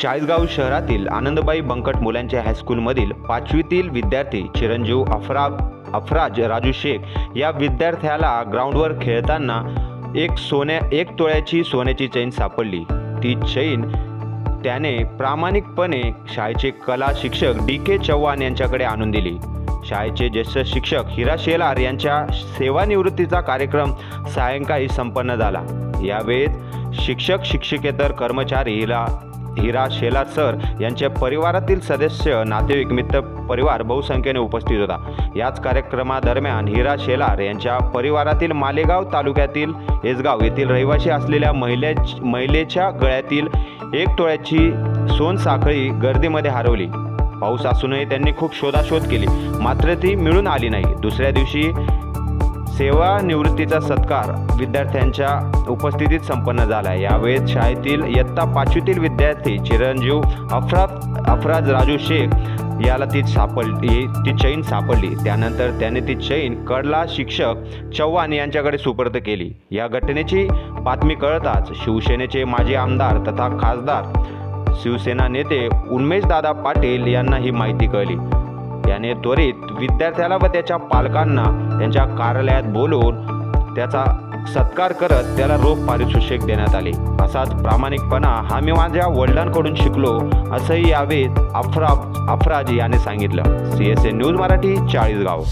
चाळीसगाव शहरातील आनंदबाई बंकट मुलांच्या हायस्कूलमधील पाचवीतील विद्यार्थी चिरंजीव अफरा अफराज राजू शेख या विद्यार्थ्याला ग्राउंडवर खेळताना एक सोन्या एक तोळ्याची सोन्याची चैन सापडली. ती चैन त्याने प्रामाणिकपणे शाळेचे कला शिक्षक डी के चव्हाण यांच्याकडे आणून दिली. शाळेचे ज्येष्ठ शिक्षक हिरा शेलार यांच्या सेवानिवृत्तीचा कार्यक्रम सायंकाळी संपन्न झाला. यावेळेत शिक्षक शिक्षकेतर कर्मचारीला हिरा शेला शेलार सर यांच्या परिवारातील सदस्य नातेवाईक मित्र परिवार बहुसंख्येने उपस्थित होता. याच कार्यक्रमादरम्यान हिरा शेलार यांच्या परिवारातील मालेगाव तालुक्यातील एसगाव येथील रहिवासी असलेल्या महिले महिलेच्या गळ्यातील एक टोळ्याची सोनसाखळी गर्दीमध्ये हरवली. पाऊस असूनही त्यांनी खूप शोधाशोध केली. मात्र ती मिळून आली नाही. दुसऱ्या दिवशी सेवानिवृत्तीचा सत्कार विद्यार्थ्यांच्या उपस्थितीत संपन्न झाला. यावेळेस शाळेतील इयत्ता पाचवीतील विद्यार्थी चिरंजीव अफराज अफराज राजू शेख याला ती सापडली ती चैन सापडली. त्यानंतर त्याने ती चैन कडला शिक्षक चव्हाण यांच्याकडे सुपूर्द केली. या घटनेची बातमी कळताच शिवसेनेचे माजी आमदार तथा खासदार शिवसेना नेते उन्मेशदादा पाटील यांना ही माहिती कळली. याने त्वरित विद्यार्थ्याला व त्याच्या पालकांना त्यांच्या कार्यालयात बोलवून त्याचा सत्कार करत त्याला रोख पारितोषिक देण्यात आले. असाच प्रामाणिकपणा हा मी माझ्या वडिलांकडून शिकलो असंही यावेळी अफरा अफराज याने सांगितलं. C S A news Marathi Chalisgaon.